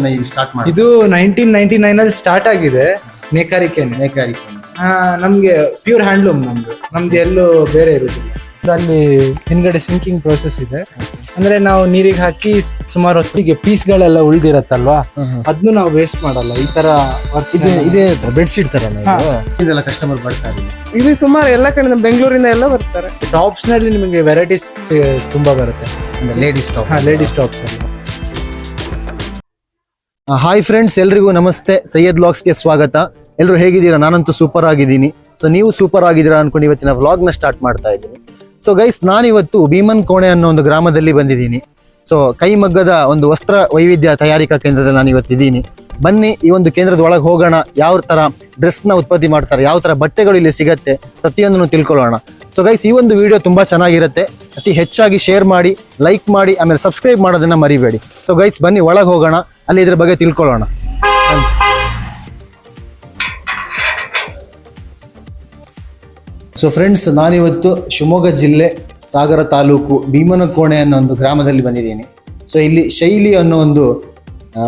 ಆಯ್ತು ನಾ ಈಗ ಸ್ಟಾರ್ಟ್ ಮಾಡಿ ಇದು ನೈನ್ಟೀನ್ ನೈನ್ಟಿ ನೈನ್ ಅಲ್ಲಿ ಸ್ಟಾರ್ಟ್ ಆಗಿದೆ. ನೇಕಾರಿಕೆನೆ. ನೇಕಾರಿಕೆ ನಮ್ಗೆ ಪ್ಯೂರ್ ಹ್ಯಾಂಡ್ಲೂಮ್ ನಮ್ದು. ನಮ್ದು ಎಲ್ಲೂ ಬೇರೆ ಇರೋದಿಲ್ಲ. ಅಲ್ಲಿ ಹಿಂದ್ಗಡೆ ಸಿಂಕಿಂಗ್ ಪ್ರೋಸೆಸ್ ಇದೆ. ಅಂದ್ರೆ ನಾವು ನೀರಿಗೆ ಹಾಕಿ ಸುಮಾರು ಹೊತ್ತಿಗೆ ಪೀಸ್ಗಳೆಲ್ಲ ಉಳ್ದಿರತ್ತಲ್ವಾ? ಅದನ್ನು ನಾವು ವೇಸ್ಟ್ ಮಾಡಲ್ಲ. ಈ ತರ ಇದು ಇದೇ ಬೆಡ್ಶೀಟ್ ತರ ಇದೆಲ್ಲ ಕಸ್ಟಮರ್ ಬರ್ತಾರೆ ಇಲ್ಲ ಇಲ್ಲಿ ಸುಮಾರು ಎಲ್ಲ ಕಡೆ ಬೆಂಗಳೂರಿಂದ ಎಲ್ಲ ಬರ್ತಾರೆ. ಟಾಪ್ಸ್ನಲ್ಲಿ ನಿಮಗೆ ವೆರೈಟೀಸ್ ತುಂಬಾ ಬರುತ್ತೆ. ಲೇಡೀಸ್ ಟಾಪ್ ಹಾ ಲೇಡೀಸ್ ಟಾಪ್ಸ್ ಅಲ್ಲಿ. ಹಾಯ್ ಫ್ರೆಂಡ್ಸ್ ಎಲ್ರಿಗೂ ನಮಸ್ತೆ. ಸೈಯದ್ ಲಾಗ್ಸ್ಗೆ ಸ್ವಾಗತ. ಎಲ್ಲರೂ ಹೇಗಿದ್ದೀರಾ? ನಾನಂತೂ ಸೂಪರ್ ಆಗಿದ್ದೀನಿ. ಸೊ ನೀವು ಸೂಪರ್ ಆಗಿದ್ದೀರಾ ಅನ್ಕೊಂಡು ಇವತ್ತಿನ ವ್ಲಾಗ್ನ ಸ್ಟಾರ್ಟ್ ಮಾಡ್ತಾ ಇದ್ದೀನಿ. ಸೊ ಗೈಸ್ ನಾನಿವತ್ತು ಭೀಮನ್ ಕೋಣೆ ಅನ್ನೋ ಒಂದು ಗ್ರಾಮದಲ್ಲಿ ಬಂದಿದ್ದೀನಿ. ಸೊ ಕೈಮಗ್ಗದ ಒಂದು ವಸ್ತ್ರ ವೈವಿಧ್ಯ ತಯಾರಿಕಾ ಕೇಂದ್ರದಲ್ಲಿ ನಾನು ಇವತ್ತಿದ್ದೀನಿ ಬನ್ನಿ, ಈ ಒಂದು ಕೇಂದ್ರದ ಒಳಗೆ ಹೋಗೋಣ. ಯಾವ ತರ ಡ್ರೆಸ್ನ ಉತ್ಪತ್ತಿ ಮಾಡ್ತಾರೆ, ಯಾವ ತರ ಬಟ್ಟೆಗಳು ಇಲ್ಲಿ ಸಿಗತ್ತೆ ಪ್ರತಿಯೊಂದನ್ನು ತಿಳ್ಕೊಳ್ಳೋಣ. ಸೊ ಗೈಸ್ ಈ ಒಂದು ವಿಡಿಯೋ ತುಂಬಾ ಚೆನ್ನಾಗಿರುತ್ತೆ. ಅತಿ ಹೆಚ್ಚಾಗಿ ಶೇರ್ ಮಾಡಿ ಲೈಕ್ ಮಾಡಿ, ಆಮೇಲೆ ಸಬ್ಸ್ಕ್ರೈಬ್ ಮಾಡೋದನ್ನ ಮರಿಬೇಡಿ. ಸೊ ಗೈಸ್ ಬನ್ನಿ, ಒಳಗೆ ಹೋಗೋಣ. ಅಲ್ಲಿ ಇದ್ರ ಬಗ್ಗೆ ತಿಳ್ಕೊಳ್ಳೋಣ. ಸೊ ಫ್ರೆಂಡ್ಸ್ ನಾನಿವತ್ತು ಶಿವಮೊಗ್ಗ ಜಿಲ್ಲೆ ಸಾಗರ ತಾಲೂಕು ಭೀಮನಕೋಣೆ ಅನ್ನೋ ಒಂದು ಗ್ರಾಮದಲ್ಲಿ ಬಂದಿದ್ದೀನಿ. ಸೊ ಇಲ್ಲಿ ಶೈಲಿ ಅನ್ನೋ ಒಂದು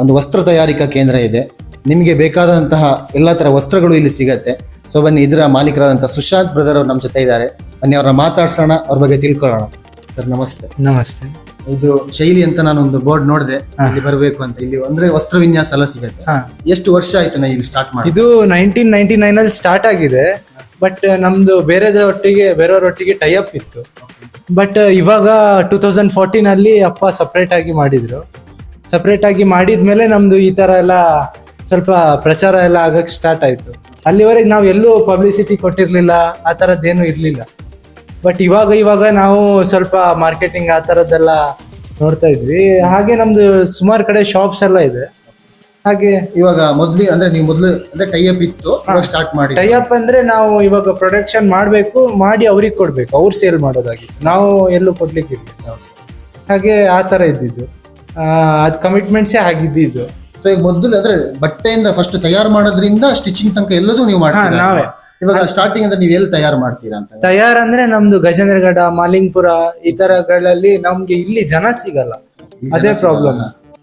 ಒಂದು ವಸ್ತ್ರ ತಯಾರಿಕಾ ಕೇಂದ್ರ ಇದೆ. ನಿಮಗೆ ಬೇಕಾದಂತಹ ಎಲ್ಲ ಥರ ವಸ್ತ್ರಗಳು ಇಲ್ಲಿ ಸಿಗತ್ತೆ. ಸೊ ಬನ್ನಿ ಇದರ ಮಾಲೀಕರಾದಂಥ ಸುಶಾಂತ್ ಬ್ರದರ್ ಅವ್ರು ನಮ್ಮ ಜೊತೆ ಇದ್ದಾರೆ. ಬನ್ನಿ ಅವ್ರನ್ನ ಮಾತಾಡ್ಸೋಣ ಅವ್ರ ಬಗ್ಗೆ ತಿಳ್ಕೊಳ್ಳೋಣ. ಸರ್ ನಮಸ್ತೆ. ನಮಸ್ತೆ. ಇದು ಶೈಲಿ ಅಂತ ನಾನು ಒಂದು ಬೋರ್ಡ್ ನೋಡಿದೆ. ಇಲ್ಲಿ ಬರಬೇಕು ಅಂತ. ಇಲ್ಲಿ ಅಂದ್ರೆ ವಸ್ತ್ರ ವಿನ್ಯಾಸ ಎಲ್ಲ ಸಿಗುತ್ತೆ. ಹಾ. ಎಷ್ಟು ವರ್ಷ ಆಯ್ತು ನಾ ಇಲ್ಲಿ ಸ್ಟಾರ್ಟ್ ಮಾಡಿ ಇದು ನೈನ್ಟೀನ್ ನೈನ್ಟಿ ನೈನ್ ಅಲ್ಲಿ ಸ್ಟಾರ್ಟ್ ಆಗಿದೆ. ಬಟ್ ನಮ್ದು ಬೇರೆದ ಒಟ್ಟಿಗೆ ಬೇರೆಯವ್ರ ಒಟ್ಟಿಗೆ ಟೈ ಅಪ್ ಇತ್ತು ಬಟ್ ಇವಾಗ ಟೂ ತೌಸಂಡ್ ಫೋರ್ಟೀನ್ ಅಲ್ಲಿ ಅಪ್ಪ ಸಪ್ರೇಟ್ ಆಗಿ ಮಾಡಿದ್ರು. ಸಪ್ರೇಟ್ ಆಗಿ ಮಾಡಿದ್ಮೇಲೆ ನಮ್ದು ಈ ತರ ಎಲ್ಲ ಸ್ವಲ್ಪ ಪ್ರಚಾರ ಎಲ್ಲ ಆಗಕ್ ಸ್ಟಾರ್ಟ್ ಆಯ್ತು. ಅಲ್ಲಿವರೆಗೆ ನಾವು ಎಲ್ಲೂ ಪಬ್ಲಿಸಿಟಿ ಕೊಟ್ಟಿರ್ಲಿಲ್ಲ ಆ ತರದ್ದೇನು ಇರ್ಲಿಲ್ಲ. ಬಟ್ ಇವಾಗ ಇವಾಗ ನಾವು ಸ್ವಲ್ಪ ಮಾರ್ಕೆಟಿಂಗ್ ಆ ಥರದ್ದೆಲ್ಲ ನೋಡ್ತಾ ಇದ್ವಿ. ಹಾಗೆ ನಮ್ದು ಸುಮಾರು ಕಡೆ ಶಾಪ್ಸ್ ಎಲ್ಲ ಇದೆ. ಹಾಗೆ ಇವಾಗ ಮೊದ್ಲು ಅಂದ್ರೆ ನೀವು ಮೊದ್ಲು ಅಂದ್ರೆ ಟೈ ಅಪ್ ಇತ್ತು ಸ್ಟಾರ್ಟ್ ಮಾಡಿ ಟೈ ಅಪ್ ಅಂದ್ರೆ ನಾವು ಇವಾಗ ಪ್ರೊಡಕ್ಷನ್ ಮಾಡಬೇಕು ಮಾಡಿ ಅವ್ರಿಗೆ ಕೊಡ್ಬೇಕು ಅವ್ರು ಸೇಲ್ ಮಾಡೋದಾಗಿ. ನಾವು ಎಲ್ಲೂ ಕೊಡ್ಲಿಕ್ಕೆ ಹಾಗೆ ಆ ತರ ಇದ್ದಿದ್ದು. ಅದು ಕಮಿಟ್ಮೆಂಟ್ಸೇ ಆಗಿದ್ದಿದ್ದು. ಸೊ ಈಗ ಮೊದಲು ಅಂದ್ರೆ ಬಟ್ಟೆಯಿಂದ ಫಸ್ಟ್ ತಯಾರು ಮಾಡೋದ್ರಿಂದ ಸ್ಟಿಚಿಂಗ್ ತನಕ ಎಲ್ಲದೂ ನೀವು ಮಾಡ್ತೀರಾ? ನಾವೇ. ಇವಾಗ ಸ್ಟಾರ್ಟಿಂಗ್ ಅಂದ್ರೆ ನೀವು ಎಲ್ಲಿ ತಯಾರು ಮಾಡ್ತೀರಾ ಅಂತ ತಯಾರ್ ಅಂದ್ರೆ ನಮ್ದು ಗಜೇಂದ್ರಗಡ ಮಾಲಿಂಗ್ಪುರ ಈ ತರಗಳಲ್ಲಿ ನಮ್ಗೆ ಇಲ್ಲಿ ಜನ ಸಿಗಲ್ಲ. ಅದೇ ಪ್ರಾಬ್ಲಮ್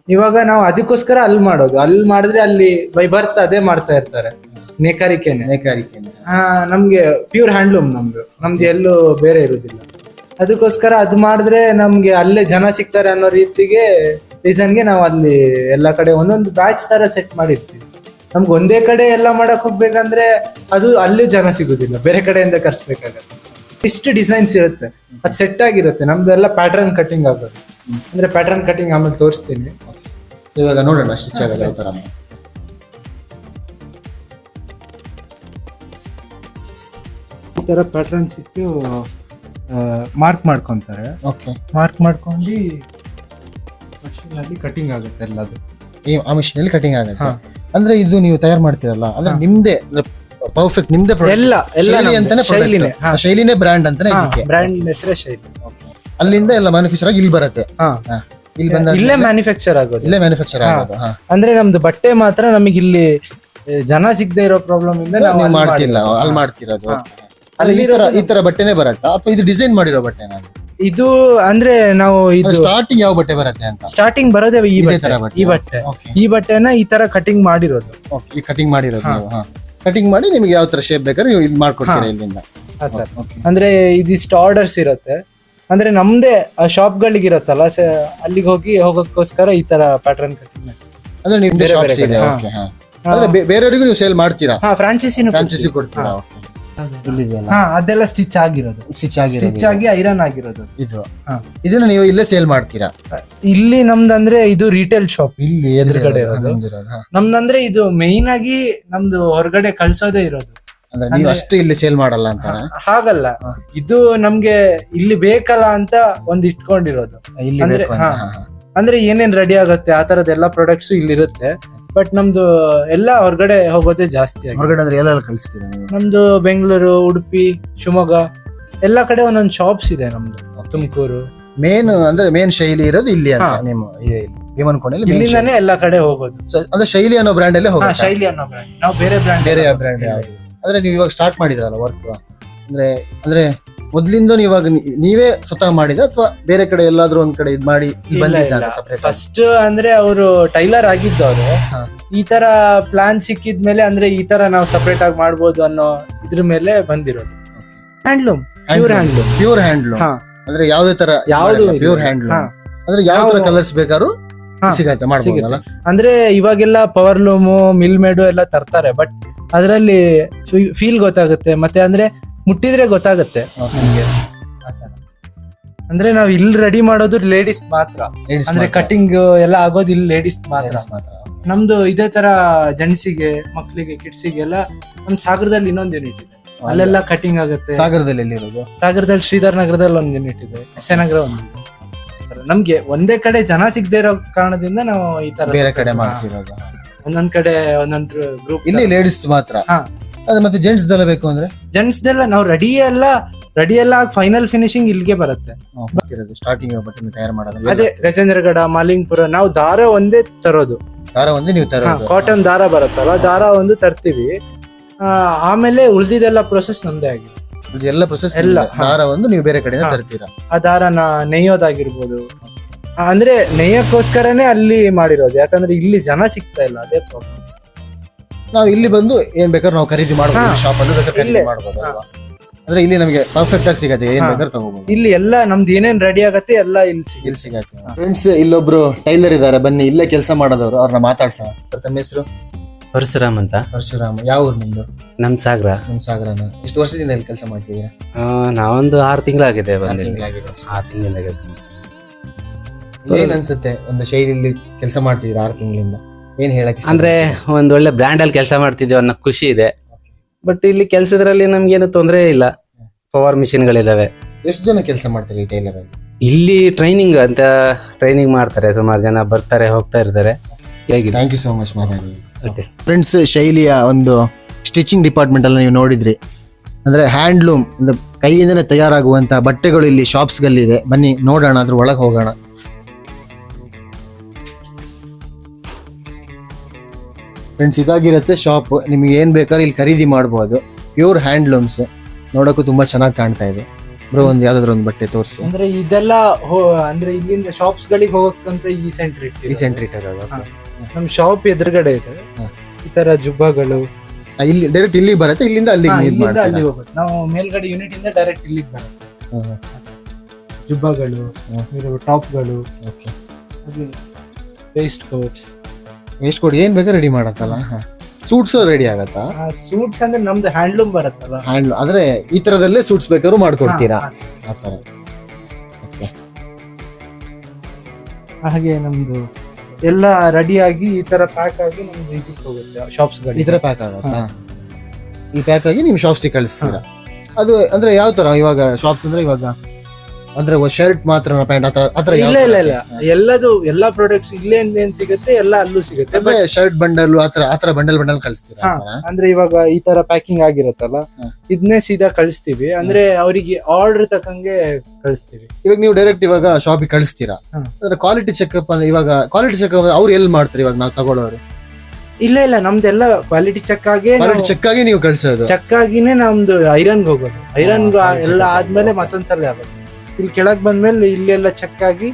ಇವಾಗ ನಾವು ಅದಕ್ಕೋಸ್ಕರ ಅಲ್ಲಿ ಮಾಡೋದು. ಅಲ್ಲಿ ಮಾಡಿದ್ರೆ ಅಲ್ಲಿ ಬೈ ಬರ್ತ್ ಅದೇ ಮಾಡ್ತಾ ಇರ್ತಾರೆ. ನೇಕಾರಿಕೆನೆ. ನೇಕಾರಿಕೆನೆ. ಹಾ ನಮ್ಗೆ ಪ್ಯೂರ್ ಹ್ಯಾಂಡ್ಲೂಮ್ ನಮ್ದು. ನಮ್ದು ಎಲ್ಲೂ ಬೇರೆ ಇರುದಿಲ್ಲ. ಅದಕ್ಕೋಸ್ಕರ ಅದು ಮಾಡಿದ್ರೆ ನಮ್ಗೆ ಅಲ್ಲೇ ಜನ ಸಿಗ್ತಾರೆ ಅನ್ನೋ ರೀತಿಗೆ ರೀಸನ್ಗೆ ನಾವು ಅಲ್ಲಿ ಎಲ್ಲ ಕಡೆ ಒಂದೊಂದು ಬ್ಯಾಚ್ ತರ ಸೆಟ್ ಮಾಡಿರ್ತೀವಿ. ನಮ್ಗೆ ಒಂದೇ ಕಡೆ ಎಲ್ಲ ಮಾಡಕ್ ಹೋಗ್ಬೇಕಂದ್ರೆ ಅದು ಅಲ್ಲೂ ಜನ ಸಿಗುದಿಲ್ಲ ಬೇರೆ ಕಡೆಯಿಂದ ಕರ್ಸ್ಬೇಕಾಗತ್ತೆ. ಇಷ್ಟು ಡಿಸೈನ್ಸ್ ಇರುತ್ತೆ ಅದು ಸೆಟ್ ಆಗಿರುತ್ತೆ ನಮ್ದೆಲ್ಲ ಪ್ಯಾಟರ್ನ್ ಕಟಿಂಗ್ ಆಗೋದು. ಅಂದ್ರೆ ಪ್ಯಾಟರ್ನ್ ಕಟಿಂಗ್ ಆಮೇಲೆ ತೋರಿಸ್ತೀನಿ. ಇವಾಗ ನೋಡೋಣ ಸ್ಟಿಚ್ ಆಗಲ್ಲ ಯಾವ ತರ. ಈ ಥರ ಪ್ಯಾಟರ್ನ್ಸ್ ಇಟ್ಟು ಮಾರ್ಕ್ ಮಾಡ್ಕೊಂತಾರೆ. ಓಕೆ ಮಾರ್ಕ್ ಮಾಡ್ಕೊಂಡು ಮಷಿನಲ್ಲಿ ಕಟಿಂಗ್ ಆಗುತ್ತೆ ಎಲ್ಲದು. ಈ ಆ machine ಅಲ್ಲಿ ಕಟಿಂಗ್ ಆಗುತ್ತೆ. ಅಂದ್ರೆ ಇದು ನೀವು ತಯಾರು ಮಾಡ್ತೀರಲ್ಲ? ಅಂದ್ರೆ ನಿಮ್ದೇ ಪರ್ಫೆಕ್ಟ್ ನಿಮ್ದೇ. ಎಲ್ಲ ಎಲ್ಲ ಶೈಲಿ ಅಂತಾನೆ. ಶೈಲಿನೇ. ಶೈಲಿನೇ ಬ್ರ್ಯಾಂಡ್ ಅಂತಾನೆ ಬ್ರ್ಯಾಂಡ್ ಹೆಸರೇ ಶೈಲಿ. ಅಲ್ಲಿಂದ ಎಲ್ಲ ಮ್ಯಾನುಫ್ಯಾಕ್ಚರ್ ಆಗಿ ಇಲ್ಲಿ ಬರುತ್ತೆ. ಇಲ್ಲಿ ಬಂದ ಇಲ್ಲೇ ಮ್ಯಾನುಫ್ಯಾಕ್ಚರ್ ಆಗೋದು. ಇಲ್ಲೇ ಮ್ಯಾನುಫ್ಯಾಕ್ಚರ್ ಆಗೋದು ಅಂದ್ರೆ ನಮ್ದು ಬಟ್ಟೆ ಮಾತ್ರ ನಮಗೆ ಇಲ್ಲಿ ಜನ ಸಿಗದೆ ಇರೋ ಪ್ರಾಬ್ಲಮ್ ಇಂದ ನಾವು ಮಾಡ್ತಿಲ್ಲ. ಅಲ್ಲಿ ಮಾಡ್ತಿರೋದು. ಅಲ್ಲಿ ಈ ತರ ಈ ತರ ಬಟ್ಟೆನೆ ಬರುತ್ತಾ? ಅಥವಾ ಇದು ಡಿಸೈನ್ ಮಾಡಿರೋ ಬಟ್ಟೆ ನಾನು ಇದು ಅಂದ್ರೆ ನಾವು ಇದು ಸ್ಟಾರ್ಟಿಂಗ್ ಯಾವ ಬಟ್ಟೆ ಬರುತ್ತೆ ಅಂತ? ಸ್ಟಾರ್ಟಿಂಗ್ ಬರೋದೇ ಈ ಇದೇ ಬಟ್ಟೆ ತರ ಬಟ್ಟೆ. ಈ ಬಟ್ಟೆ. Okay. ಈ ಬಟ್ಟೆನ ಈ ತರ ಕಟಿಂಗ್ ಮಾಡಿರೋದು. Okay, ಈ ಕಟಿಂಗ್ ಮಾಡಿರೋದು ಕಟಿಂಗ್ ಮಾಡಿ ನಿಮ್ಗೆ ಯಾವ ತರ ಶೇಪ್ ಬೇಕಾದ್ರೆ ನೀವು ಇದು ಮಾಡ್ಕೊಡ್ತೀರಾ ಇಲ್ಲಿಂದ. ಆ ತರ. Okay. ಅಂದ್ರೆ ಇದಿಷ್ಟು ಆರ್ಡರ್ಸ್ ಇರುತ್ತೆ. ಅಂದ್ರೆ ನಮ್ದೇ ಆ ಶಾಪ್ಗಳಿಗೆ ಇರತ್ತಲ್ಲ ಸ- ಅಲ್ಲಿಗೆ ಹೋಗಿ ಹೋಗೋಕ್ಕೋಸ್ಕರ ಈ ತರ ಪ್ಯಾಟರ್ನ್ ಕಟಿಂಗ್ ಅಂದ್ರೆ ನಿಮ್ದು ಬೇರೆ ಶಾಪ್ಸ್ ಬೇರೆ ಇದೆ ಕಡೆ, ಓಕೆ ಹಾ. ಅಂದ್ರೆ ಬೇ- ಬೇರೆಯವರಿಗೂ ನೀವು ಸೇಲ್ ಮಾಡ್ತೀರಾ? ಹಾ ಫ್ರಾಂಚೈಸಿನೂ ಫ್ರಾಂಚೈಸಿ ಕೊಡ್ತೀರಾ ಇಲ್ಲಿದೆಯಲ್ಲ? ಹಾ ಅದೆಲ್ಲ ಸ್ಟಿಚ್ ಆಗಿರೋದು. ಸ್ಟಿಚ್ ಆಗಿ ಸ್ಟಿಚ್ ಆಗಿ ಐರನ್ ಆಗಿರೋದು. ಇದು. ಹಾ. ಇದನ್ನ ನೀವು ಇಲ್ಲೇ ಸೇಲ್ ಮಾಡ್ತೀರಾ? ಇಲ್ಲಿ ನಮ್ದಂದ್ರೆ ಇದು ರಿಟೇಲ್ ಶಾಪ್ ಇಲ್ಲಿ ಎದುರುಗಡೆ ಇರೋದು ನಿಮ್ದಿರೋದು, ಹಾ. ನಮ್ದಂದ್ರೆ ಇದು ಮೇಯ್ನ್ ಆಗಿ ನಮ್ದು ಹೊರಗಡೆ ಕಳ್ಸೋದೇ ಇರೋದು. ಅಂದ್ರೆ ನೀವು ಅಷ್ಟು ಇಲ್ಲಿ ಸೇಲ್ ಮಾಡಲ್ಲ ಅಂತ ಹಾಗಲ್ಲ. ಇದು ನಮ್ಗೆ ಇಲ್ಲಿ ಬೇಕಲ್ಲ ಅಂತ ಒಂದ್ ಇಟ್ಕೊಂಡಿರೋದು. ಇಲ್ಲಿ ಅಂದ್ರೆ, ಬೇಕು ಅಂತ ಹಾ. ಹಾ, ಹಾ. ಅಂದ್ರೆ ಏನೇನ್ ರೆಡಿ ಆಗುತ್ತೆ ಆ ತರದ ಎಲ್ಲಾ ಪ್ರಾಡಕ್ಟ್ಸ್ ಇಲ್ಲಿ ಇರುತ್ತೆ ಬಟ್ ನಮ್ದು ಎಲ್ಲ ಹೊರಗಡೆ ಹೋಗೋದೇ ಜಾಸ್ತಿ ಹೊರಗಡೆ ಅಂದ್ರೆ ಎಲ್ಲೆಲ್ಲ ಕಳಿಸ್ತೀರಾ ನೀವು? ನಮ್ದು ಬೆಂಗಳೂರು ಉಡುಪಿ ಶಿವಮೊಗ್ಗ ಎಲ್ಲ ಕಡೆ ಒಂದೊಂದು ಶಾಪ್ಸ್ ಇದೆ ನಮ್ದು. ತುಮಕೂರು. ಮೇನ್ ಅಂದ್ರೆ ಮೇನ್ ಶೈಲಿ ಇರೋದು ಇಲ್ಲಿ ಅಂತ ನಿಮ್ಮ ಇದೆ ಇಲ್ಲಿ ಭೀಮನ್ಕೊಂಡಲ್ಲಿ ಎಲ್ಲ ಇಲ್ಲಿಂದಾನೇ ಎಲ್ಲಾ ಕಡೆ ಹೋಗೋದು. ಅಂದ್ರೆ ಶೈಲಿ ಅನ್ನೋ ಬ್ರ್ಯಾಂಡ್ ಅಲ್ಲೇ ಹೋಗೋದು ಹೋಗುತ್ತೆ? ಶೈಲಿ ಅನ್ನೋ ಬ್ರ್ಯಾಂಡ್ ನಾವು ಬೇರೆ ಬ್ರ್ಯಾಂಡ್ ಬೇರೆ ಬ್ರ್ಯಾಂಡ್ ಯಾವ್ದು? ಅಂದ್ರೆ ನೀವು ಇವಾಗ ಸ್ಟಾರ್ಟ್ ಮಾಡಿದ್ರಲ್ಲ ವರ್ಕ್ ಅಂದ್ರೆ ಅಂದ್ರೆ ಮೊದ್ಲಿಂದ ಇವಾಗ ನೀವೇ ಸ್ವತಃ ಮಾಡಿದ ಅಥವಾ ಬೇರೆ ಕಡೆ ಎಲ್ಲಾದ್ರೂ ಒಂದ್ ಕಡೆ ಇದ್ ಮಾಡಿ ಫಸ್ಟ್ ಅಂದ್ರೆ ಅವರು ಟೈಲರ್ ಆಗಿದ್ದವ್ರು ಅವರು. ಈ ತರ ಪ್ಲಾನ್ ಸಿಕ್ಕಿದ್ಮೇಲೆ ಅಂದ್ರೆ ಈ ತರ ನಾವು ಸಪರೇಟ್ ಆಗಿ ಮಾಡ್ಬೋದು ಅನ್ನೋ ಇದ್ರ ಮೇಲೆ ಬಂದಿರೋದು. Handloom pure handloom pure handloom ಅಂದ್ರೆ ಯಾವ್ದೇ ತರ ಯಾವ್ದು ಪ್ಯೂರ್ ಹ್ಯಾಂಡ್ಲೂಮ್ ಅಂದ್ರೆ ಯಾವ ತರ ಕಲರ್ಸ್ ಬೇಕಾದ್ರು ಅಂದ್ರೆ ಇವಾಗೆಲ್ಲ ಪವರ್ ಲೂಮು ಮಿಲ್ ಮೇಡು ಎಲ್ಲ ತರ್ತಾರೆ ಬಟ್ ಅದರಲ್ಲಿ ಫೀಲ್ ಗೊತ್ತಾಗುತ್ತೆ. ಮತ್ತೆ ಅಂದ್ರೆ ಮುಟ್ಟಿದ್ರೆ ಗೊತ್ತಾಗುತ್ತೆ. ನಿಮ್ಗೆ. ಆ ತರ. ಅಂದ್ರೆ ನಾವ್ ಇಲ್ಲಿ ರೆಡಿ ಮಾಡೋದು ಲೇಡೀಸ್ ಮಾತ್ರ. Ladies ಅಂದ್ರೆ ಮಾತ್ರ. ಕಟಿಂಗ್ ಎಲ್ಲ ಆಗೋದು ಇಲ್ಲಿ ಲೇಡೀಸ್ ಮಾತ್ರ. Ladies ಮಾತ್ರ. ನಮ್ದು ಇದೇ ತರ ಜೆಂಟ್ಸಿಗೆ ಮಕ್ಳಿಗೆ ಕಿಡ್ಸಿಗೆ ಎಲ್ಲ ನಮ್ ಸಾಗರದಲ್ಲಿ ಇನ್ನೊಂದ್ ಯೂನಿಟ್ ಇದೆ. ಅಲ್ಲೆಲ್ಲ ಕಟಿಂಗ್ ಆಗುತ್ತೆ. ಸಾಗರದಲ್ಲಿ ಎಲ್ಲಿರೋದು ಸಾಗರದಲ್ಲಿ ಶ್ರೀಧರ್ ನಗರದಲ್ಲಿ ಒಂದ್ ಯೂನಿಟ್ ಇದೆ. ಎಸ್ ನಗರ ಒಂದು. ನಮ್ಗೆ ಒಂದೇ ಕಡೆ ಜನ ಸಿಗದೆ ಇರೋ ಕಾರಣದಿಂದ ನಾವು ಈ ತರ ಬೇರೆ ಕಡೆ ಮಾಡ್ತಿರೋದು. ಒಂದೊಂದ್ ಕಡೆ ಒಂದೊಂದ್ ಗ್ರೂಪ್ ಇಲ್ಲಿ ಲೇಡೀಸ್ ಮಾತ್ರ. ಹಾ. ಅದು ಮತ್ತೆ ಜೆಂಟ್ಸ್ ದೆಲ್ಲ ಬೇಕು ಅಂದ್ರೆ? ಜೆಂಟ್ಸ್ ಎಲ್ಲ ನಾವು ರೆಡಿ ಎಲ್ಲ ರೆಡಿ ಎಲ್ಲ ಫೈನಲ್ ಫಿನಿಶಿಂಗ್ ಇಲ್ಲಿಗೆ ಬರುತ್ತೆ. ಸ್ಟಾರ್ಟಿಂಗ್ ಬಟ್ಟೆ ತಯಾರು ಮಾಡೋದು. ಅದೇ ಗಜೇಂದ್ರಗಡ ಮಾಲಿಂಗ್ಪುರ ನಾವು ದಾರ ಒಂದೇ ತರೋದು. ದಾರ ಒಂದೇ ನೀವು ತರೋದು. ಕಾಟನ್ ದಾರ ಬರುತ್ತಲ್ಲ ದಾರ ಒಂದು ತರ್ತೀವಿ. ಆ, ಆಮೇಲೆ ಉಳಿದಿದೆಲ್ಲ ಪ್ರೊಸೆಸ್ ನಮ್ದೇ ಆಗಿದೆ. ಇದು ಎಲ್ಲ ಪ್ರೊಸೆಸ್ ಎಲ್ಲ, ಹಾ. ದಾರ ಒಂದು ನೀವು ಬೇರೆ ಕಡೆಯಿಂದ ಹಾ. ತರ್ತೀರಾ? ಆ ದಾರನ ನೇಯೋದಾಗಿರ್ಬೋದು ಆ, ಅಂದ್ರೆ ನೆಯ್ಯಕ್ಕೋಸ್ಕರನೇ ಅಲ್ಲಿ ಮಾಡಿರೋದು. ಯಾಕಂದ್ರೆ ಇಲ್ಲಿ ಜನ ಸಿಗ್ತಾ ಇಲ್ಲ ಅದೇ ಪ್ರಾಬ್ಲಮ್ ನಾವು ಇಲ್ಲಿ ಬಂದು ಏನ್ ಬೇಕಾದ್ರೂ ನಾವು ಖರೀದಿ ಮಾಡಬಹುದು. ಶಾಪ್ ಅಲ್ಲಿ ಬೇಕಾದ್ರೆ ಖರೀದಿ ಇಲ್ಲೇ. ಮಾಡಬಹುದು ಅಲ್ವಾ? ಅಂದ್ರೆ ಇಲ್ಲಿ ನಮಗೆ ಪರ್ಫೆಕ್ಟ್ ಆಗಿ ಸಿಗತ್ತೆ ಏನ್ ಹಾ. ಬೇಕಾದ್ರೂ ತಗೋಬಹುದು ಇಲ್ಲಿ ಎಲ್ಲ ನಮ್ದು ಏನೇನ್ ರೆಡಿ ಆಗತ್ತೆ ಎಲ್ಲ ಇಲ್ಲಿ ಸಿಗುತ್ತೆ. ಇಲ್ಲಿ ಸಿಗತ್ತೆ. ಫ್ರೆಂಡ್ಸ್ ಇಲ್ಲೊಬ್ರು ಟೈಲರ್ ಇದಾರೆ ಬನ್ನಿ ಇಲ್ಲೇ ಕೆಲಸ ಮಾಡೋದವ್ರು ಅವ್ರನ್ನ ಮಾತಾಡ್ಸೋಣ. ಸರ್ ತಮ್ಮ ಹೆಸರು? ಪರಶುರಾಮ್ ಅಂತ. ಪರಶುರಾಮ್ ಯಾವ ಊರು ನಿಮ್ದು? ನಮ್ ಸಾಗರ. ನಮ್ ಸಾಗರನ. ಎಷ್ಟು ವರ್ಷದಿಂದ ಇಲ್ಲಿ ಕೆಲಸ ಮಾಡ್ತಿದ್ದೀರಾ ಆ, ನಾವೊಂದು ಆರು ತಿಂಗಳಾಗಿದೆ ಆರು ಬಂದಿಲ್ಲ. ತಿಂಗಳಾಗಿದೆ. ಆರು ತಿಂಗಳಿಂದ ಕೆಲಸ ಏನ್ ಅನ್ಸುತ್ತೆ? ಒಂದು ಶೈಲಿಯಲ್ಲಿ ಕೆಲಸ ಮಾಡ್ತಿದ್ದೀರಾ ಆರು ತಿಂಗಳಿಂದ? ಏನ್ ಹೇಳಕ್ ಅಂದ್ರೆ ಒಂದ್ ಒಳ್ಳೆ ಬ್ರ್ಯಾಂಡ್ ಅಲ್ಲಿ ಕೆಲಸ ಮಾಡ್ತಿದ್ದೀವಿ ಅನ್ನೋ ಖುಷಿ ಇದೆ. ಬಟ್ ಇಲ್ಲಿ ಕೆಲಸದ್ರಲ್ಲಿ ನಮ್ಗೇನು ತೊಂದರೆ ಇಲ್ಲ. ಪವರ್ ಮಿಷಿನ್ ಗಳಿದಾವೆ. ಎಷ್ಟು ಜನ ಕೆಲಸ ಮಾಡ್ತಾರೆ ಟೈಲರ್ ಆಗಿ ಇಲ್ಲಿ ಟ್ರೈನಿಂಗ್ ಅಂತ ಟ್ರೈನಿಂಗ್ ಮಾಡ್ತಾರೆ. ಸುಮಾರು ಜನ ಬರ್ತಾರೆ ಹೋಗ್ತಾ ಇರ್ತಾರೆ. ಹೇಗಿದೆ? ಥ್ಯಾಂಕ್ ಯು ಸೋ ಮಚ್ ಮಾತಾಡಿ. ಫ್ರೆಂಡ್ಸ್ ಶೈಲಿಯ ಒಂದು ಸ್ಟಿಚಿಂಗ್ ಡಿಪಾರ್ಟ್ಮೆಂಟ್ ಅಲ್ಲಿ ನೀವು ನೋಡಿದ್ರಿ. ಅಂದ್ರೆ ಹ್ಯಾಂಡ್ಲೂಮ್ ಅಂದ್ರೆ ಕೈಯಿಂದನೇ ತಯಾರಾಗುವಂತ ಬಟ್ಟೆಗಳು ಇಲ್ಲಿ ಶಾಪ್ಸ್ ಇದೆ ಬನ್ನಿ ನೋಡೋಣ ಅದ್ರ ಒಳಗೆ ಹೋಗೋಣ. ಫ್ರೆಂಡ್ಸ್ ಇದಾಗಿರುತ್ತೆ ಶಾಪ್ ನಿಮ್ಗೆ ಏನ್ ಬೇಕಾದ್ರೆ ಇಲ್ಲಿ ಖರೀದಿ ಮಾಡ್ಬೋದು. ಪ್ಯೂರ್ ಹ್ಯಾಂಡ್ಲೂಮ್ಸ್ ನೋಡೋಕ್ಕೂ ತುಂಬಾ ಚೆನ್ನಾಗಿ ಕಾಣ್ತಾ ಇದೆ. ಬ್ರೋ ಒಂದು ಯಾವ್ದಾದ್ರು ಒಂದು ಬಟ್ಟೆ ತೋರಿಸಿ. ಅಂದ್ರೆ ಇದೆಲ್ಲ ಹೋ- ಅಂದ್ರೆ ಇಲ್ಲಿಂದ ಶಾಪ್ಸ್ ಗಳಿಗೆ ಹೋಗಕ್ಕಂತ ಈ ಸೆಂಟ್ರ್ ಈ ಇರೋದು ಹಾ. ನಮ್ ಶಾಪ್ ಎದುರುಗಡೆ ಇದೆ. ಹಾ. ಈ ತರ ಜುಬ್ಬಗಳು. ಇಲ್ಲಿ ಡೈರೆಕ್ಟ್ ಇಲ್ಲಿ ಬರುತ್ತೆ ಇಲ್ಲಿಂದ ಅಲ್ಲಿ ಹಾ, ಇದು ಇಲ್ಲಿಂದ ಮಾಡ್ತೀರಾ? ಅಲ್ಲಿ ಹೋಗುತ್ತೆ ನಾವು ಮೇಲ್ಗಡೆ ಯೂನಿಟ್ ಇಂದ ಡೈರೆಕ್ಟ್ ಇಲ್ಲಿಗೆ ಬರುತ್ತೆ. ಜುಬ್ಬಾಗಳು ಹಾ. ಜುಬ್ಬಗಳು ಹಾ. ಟಾಪ್ಗಳು ಓಕೆ ವೇಸ್ಟ್ ಕೋಟ್ಸ್ ಎಷ್ಟು ಕೊಡಿ ಏನ್ ಬೇಕಾದ್ರೆ ರೆಡಿ ಮಾಡತ್ತಲ್ಲ? ಸೂಟ್ಸ್ ರೆಡಿ ಆಗತ್ತಾ? ಸೂಟ್ಸ್ ಅಂದ್ರೆ ನಮ್ದು ಹ್ಯಾಂಡ್ಲೂಮ್ ಬರುತ್ತಲ್ಲ? ಹ್ಯಾಂಡ್ ಅಂದ್ರೆ ಈ ತರದಲ್ಲೇ ಸೂಟ್ಸ್ ಬೇಕಾದ್ರು ಮಾಡ್ಕೊಡ್ತೀರಾ? ಆ ಆತರ ಓಕೆ ಹಾಗೆ ನಮ್ದು ಎಲ್ಲ ರೆಡಿ ಆಗಿ ಈ ತರ ಪ್ಯಾಕ್ ಆಗಿ ನಮ್ದು ಇದಕ್ಕೆ ಹೋಗುತ್ತೆ ಶಾಪ್ಸ್ ಈ ತರ ಪ್ಯಾಕ್ ಆಗತ್ತಾ? ಈ ಪ್ಯಾಕ್ ಆಗಿ ನಿಮ್ ಶಾಪ್ಸ್ ಕಳಿಸ್ತೀರಾ? ಅದು ಅಂದ್ರೆ ಯಾವ ತರ ಇವಾಗ ಶಾಪ್ಸ್ ಅಂದ್ರೆ ಇವಾಗ? ಅಂದ್ರೆ ಶರ್ಟ್ ಮಾತ್ರ ಪ್ಯಾಂಟ್ ಆತರ ಇಲ್ಲ ಇಲ್ಲ ಇಲ್ಲ. ಎಲ್ಲದು ಎಲ್ಲಾ ಪ್ರಾಡಕ್ಟ್ಸ್ ಇಲ್ಲೇ ಏನ್ ಸಿಗುತ್ತೆ ಎಲ್ಲ ಅಲ್ಲೂ ಸಿಗುತ್ತೆ. ಶರ್ಟ್ ಬಂಡಲ್ ಆತರ ಆತರ ಬಂಡಲ್ ಬಂಡಲ್ ಕಳಿಸ್ತೀರಾ. ಅಂದ್ರೆ ಇವಾಗ ಈ ತರ ಪ್ಯಾಕಿಂಗ್ ಆಗಿರುತ್ತಲ್ಲ. ಇದನ್ನೇ ಸೀದಾ ಕಳಿಸ್ತೀವಿ. ಅಂದ್ರೆ ಅವರಿಗೆ ಆರ್ಡರ್ ತಕ್ಕಂಗೆ ಕಳಿಸ್ತೀವಿ. ಇವಾಗ ನೀವು ಡೈರೆಕ್ಟ್ ಇವಾಗ ಶಾಪಿಗೆ ಕಳಿಸ್ತೀರಾ. ಅಂದ್ರೆ ಕ್ವಾಲಿಟಿ ಚೆಕ್ಅಪ್ ಅಂದ್ರೆ ಇವಾಗ ಕ್ವಾಲಿಟಿ ಚೆಕ್ಅಪ್ ಅವ್ರು ಎಲ್ಲಿ ಮಾಡ್ತಾರೆ ಇವಾಗ ನಾವು ತಗೊಳ್ಳೋರು? ಇಲ್ಲ ಇಲ್ಲ ನಮ್ದೆಲ್ಲ ಕ್ವಾಲಿಟಿ ಚೆಕ್ ಆಗಿ ಚೆಕ್ ಆಗಿ ನೀವು ಕಳ್ಸೋದು? ಚೆಕ್ ಆಗಿನೇ ನಮ್ದು ಐರನ್ ಹೋಗೋದು. ಐರನ್ ಎಲ್ಲ ಆದ್ಮೇಲೆ. ಮತ್ತೊಂದ್ಸಲ ಆಗೋದು. ಇಲ್ಲಿ ಕೆಳಗೆ ಬಂದ್ಮೇಲೆ ಇಲ್ಲೆಲ್ಲ ಚೆಕ್ ಆಗಿ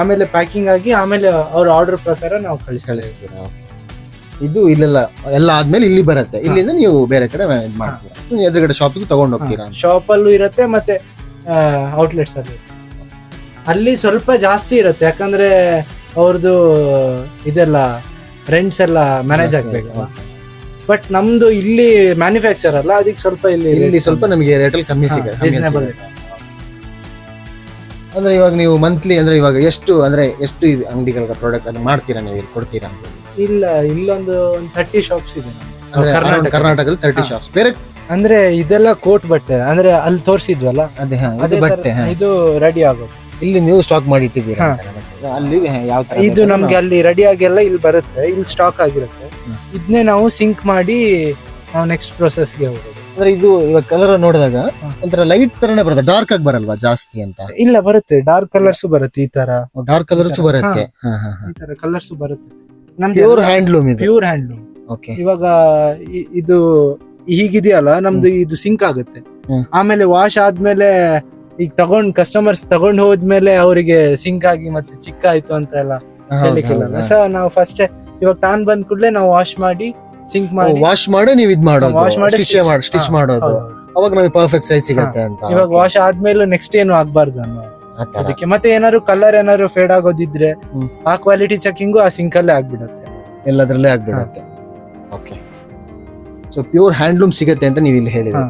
ಆಮೇಲೆ ಪ್ಯಾಕಿಂಗ್ ಆಗಿ ಆಮೇಲೆ ಅವ್ರ ಆರ್ಡರ್ ಪ್ರಕಾರ ನಾವು ಕಳಿಸಿ ಕಳಿಸ್ತೀರ? ಇದು ಇಲ್ಲೆಲ್ಲ ಎಲ್ಲ ಆದ್ಮೇಲೆ ಇಲ್ಲಿ ಬರುತ್ತೆ. ಇಲ್ಲಿಂದ ನೀವು ಬೇರೆ ಕಡೆ ಮ್ಯಾನೇಜ್ ಮಾಡ್ತೀರಾ? ನೀವು ಎದುರುಗಡೆ ಶಾಪಿಗೆ ತಗೊಂಡು ಹೋಗ್ತೀರಾ ಶಾಪ್ ಅಲ್ಲೂ ಇರುತ್ತೆ ಮತ್ತೆ ಔಟ್ಲೆಟ್ಸ್ ಅಲ್ಲಿ ಅಲ್ಲಿ ಸ್ವಲ್ಪ ಜಾಸ್ತಿ ಇರುತ್ತೆ ಯಾಕಂದ್ರೆ ಅವ್ರದ್ದು ಇದೆಲ್ಲ ರೆಂಟ್ಸ್ ಎಲ್ಲ ಮ್ಯಾನೇಜ್ ಆಗ್ಬೇಕು. ಬಟ್ ನಮ್ದು ಇಲ್ಲಿ ಮ್ಯಾನುಫ್ಯಾಕ್ಚರ್ ಅಲ್ಲ ಅದಕ್ಕೆ ಸ್ವಲ್ಪ ಇಲ್ಲಿ ಇಲ್ಲಿ ಸ್ವಲ್ಪ ನಮಗೆ ರೇಟಲ್ಲಿ ಕಮ್ಮಿ ಸಿಗುತ್ತೆ reasonable. ಅಂದ್ರೆ ಇವಾಗ ನೀವು ಮಂತ್ಲಿ ಅಂದ್ರೆ ಇವಾಗ ಎಷ್ಟು ಅಂದ್ರೆ ಎಷ್ಟು ಇದು ಅಂಗಡಿಗಳ ಪ್ರಾಡಕ್ಟ್ ಅನ್ನು ಮಾಡ್ತೀರಾ ನೀವು ಇಲ್ಲಿ ಕೊಡ್ತೀರಾ ಇಲ್ಲ ಇಲ್ಲೊಂದು ಥರ್ಟಿ ಶಾಪ್ಸ್ ಇದೆ ಅಂದ್ರೆ ಕರ್ನಾಟಕ. ಕರ್ನಾಟಕದಲ್ಲಿ ತರ್ಟಿ. ಶಾಪ್ಸ್ ಬೇರೆ ಅಂದ್ರೆ ಇದೆಲ್ಲ ಕೋಟ್ ಬಟ್ಟೆ ಅಂದ್ರೆ ಅಲ್ಲಿ ತೋರಿಸಿದ್ವಲ್ಲ ಅದೇ ಹಾ, ಇದು ಅದೇ ತರ ಬಟ್ಟೆ ಹಾ. ಇದು ರೆಡಿ ಆಗೋದು ಇಲ್ಲಿ ನೀವು ಸ್ಟಾಕ್ ಮಾಡಿ ಇಟ್ಟಿದ್ದೀರಾ ಹಾ. ಅಂತಾನೆ ಬಟ್ಟೆ. ಅಲ್ಲಿ ಯಾವ ತರ ಇದು ಬೇಕಾದ್ರೂ ನಮ್ಗೆ ಅಲ್ಲಿ ರೆಡಿ ಆಗಿಲ್ಲ ಇಲ್ಲಿ ಬರುತ್ತೆ ಇಲ್ಲಿ ಸ್ಟಾಕ್ ಆಗಿರುತ್ತೆ ಹ್ಮ್. ಇದನ್ನೇ ನಾವು ಸಿಂಕ್ ಮಾಡಿ ನಾವು ನೆಕ್ಸ್ಟ್ ಪ್ರೊಸೆಸ್ಗೆ ಹೋಗೋದು ಅಂದ್ರೆ ಇದು ಇವಾಗ ಕಲರ್ ನೋಡಿದಾಗ ಒಂಥರ ಲೈಟ್ ತರನೇ ಬರುತ್ತೆ ಡಾರ್ಕ್ ಆಗಿ ಬರಲ್ವಾ ಜಾಸ್ತಿ ಅಂತ? ಇಲ್ಲ ಬರುತ್ತೆ. ಡಾರ್ಕ್ ಕಲರ್ಸ್ ಬರುತ್ತೆ ಈ ತರ. ಡಾರ್ಕ್ ಕಲರ್ಸ್ ಬರುತ್ತೆ. ಈ ತರ ಕಲರ್ಸ್ ಬರುತ್ತೆ. ನಮ್ದು ಪ್ಯೂರ್ ಹ್ಯಾಂಡ್ಲೂಮ್ ಇದು. ಪ್ಯೂರ್ ಹ್ಯಾಂಡ್ಲೂಮ್ ಓಕೆ ಇವಾಗ ಇ- ಇದು ಹೀಗಿದೆಯಲ್ಲ ನಮ್ದು ಇದು ಸಿಂಕ್ ಆಗುತ್ತೆ. ಹ್ಮ್. ಆಮೇಲೆ ವಾಶ್ ಆದ್ಮೇಲೆ ಈಗ ತಗೊಂಡ್ ಕಸ್ಟಮರ್ಸ್ ತಗೊಂಡ್ ಹೋದ್ಮೇಲೆ ಅವರಿಗೆ ಸಿಂಕ್ ಆಗಿ ಮತ್ತೆ ಚಿಕ್ಕ ಆಯ್ತು ಅಂತ ಎಲ್ಲ ಹೇಳಿಕ್ಕಿಲ್ಲ ಸೊ ನಾವು ಫಸ್ಟ್ ಇವಾಗ ತಾನ್ ಬಂದ್ ಕೂಡಲೇ ನಾವು ವಾಶ್ ಮಾಡಿ ಸಿಂಕ್ ಮಾಡಿ. ವಾಶ್ ಮಾಡಿ ನೀವು ಇದು ಮಾಡೋದು. ವಾಶ್ ಮಾಡಿ ಸ್ಟಿಚ್ ಮಾಡಿ ಸ್ಟಿಚ್ ಮಾಡೋದು. ಅವಾಗ ನಮಗೆ ಪರ್ಫೆಕ್ಟ್ ಸೈಜ್ ಸಿಗುತ್ತೆ ಅಂತ. ಇವಾಗ ವಾಶ್ ಆದ್ಮೇಲೆ ನೆಕ್ಸ್ಟ್ ಏನು ಆಗ್ಬಾರ್ದು ಅನ್ನೋ ಅದಕ್ಕೆ. ಮತ್ತೆ ಏನಾದ್ರು ಕಲರ್ ಏನಾದ್ರು ಫೇಡ್ ಆಗೋದಿದ್ರೆ ಆ ಕ್ವಾಲಿಟಿ ಚೆಕಿಂಗು ಆ ಸಿಂಕ್ ಅಲ್ಲೇ ಆಗ್ಬಿಡುತ್ತೆ. ಎಲ್ಲದರಲ್ಲೇ ಆಗ್ಬಿಡುತ್ತೆ. ಓಕೆ ಸೊ ಪ್ಯೂರ್ ಹ್ಯಾಂಡ್ಲೂಮ್ ಸಿಗುತ್ತೆ ಅಂತ ನೀವು ಇಲ್ಲಿ ಹೇಳಿದ್ರೆ.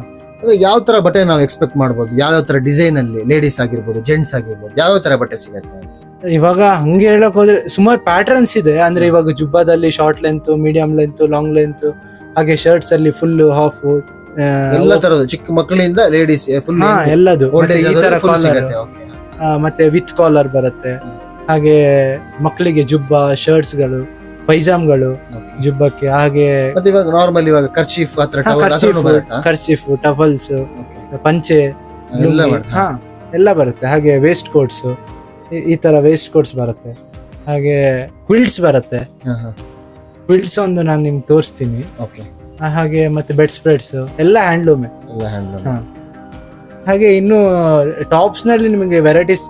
ಯಾವ ತರ ಬಟ್ಟೆ ನಾವು ಎಕ್ಸ್ಪೆಕ್ಟ್ ಮಾಡ್ಬೋದು? ಯಾವ ತರ ಡಿಸೈನ್ ಅಲ್ಲಿ? ಲೇಡೀಸ್ ಆಗಿರ್ಬೋದು ಜೆಂಟ್ಸ್ ಆಗಿರ್ಬೋದು ಯಾವ ತರ ಬಟ್ಟೆ ಸಿಗುತ್ತೆ ಅಂತ? ಇವಾಗ ಹಂಗೆ ಹೇಳಕ್ ಹೋದ್ರೆ ಸುಮಾರು ಪ್ಯಾಟರ್ನ್ಸ್ ಇದೆ. ಅಂದ್ರೆ ಇವಾಗ ಜುಬ್ಬಾದಲ್ಲಿ short length medium length long length ಹಾಗೆ ಶರ್ಟ್ಸ್ ಅಲ್ಲಿ ಫುಲ್ ಹಾಫ್ ಎಲ್ಲ ತರದ್ದು ಚಿಕ್ಕ ಮಕ್ಕಳಿಂದ ಲೇಡೀಸ್ ಫುಲ್ ಎಲ್ಲದು. ಈ ತರ ಕಾಲರ್ ಮತ್ತೆ ವಿತ್ ಕಾಲರ್ ಬರುತ್ತೆ. ಹಾಗೆ ಮಕ್ಕಳಿಗೆ ಜುಬ್ಬ ಶರ್ಟ್ಸ್ಗಳು ಪೈಜಾಮ್ಗಳು ಜುಬ್ಬಕ್ಕೆ ಹಾಗೆ ಮತ್ತೆ ಇವಾಗ ನಾರ್ಮಲ್ ಇವಾಗ ಕರ್ಚೀಫ್ ಕರ್ಚೀಫ್ ಟಫಲ್ಸ್ ಪಂಚೆ ಎಲ್ಲ ಬರುತ್ತೆ. ಹಾಗೆ ವೇಸ್ಟ್ ಕೋಟ್ಸ್ ಈ ತರ ವೇಸ್ಟ್ ಕೋಟ್ಸ್ ಬರುತ್ತೆ. ಹಾಗೆ ಕ್ವಿಲ್ಟ್ಸ್ ಬರುತ್ತೆ. ಕ್ವಿಲ್ಟ್ಸ್ ಒಂದು ನಾನು ನಿಮ್ಗೆ ತೋರಿಸ್ತೀನಿ. ಓಕೆ ಆ, ಹಾಗೆ ಮತ್ತೆ ಬೆಡ್ ಸ್ಪ್ರೆಡ್ಸ್ ಎಲ್ಲ ಹ್ಯಾಂಡ್ಲೂಮೆ ಎಲ್ಲ ಹ್ಯಾಂಡ್ಲೂಮ್ ಹಾ. ಹಾಗೆ ಇನ್ನು ಟಾಪ್ಸ್ನಲ್ಲಿ ನಿಮಗೆ ವೆರೈಟೀಸ್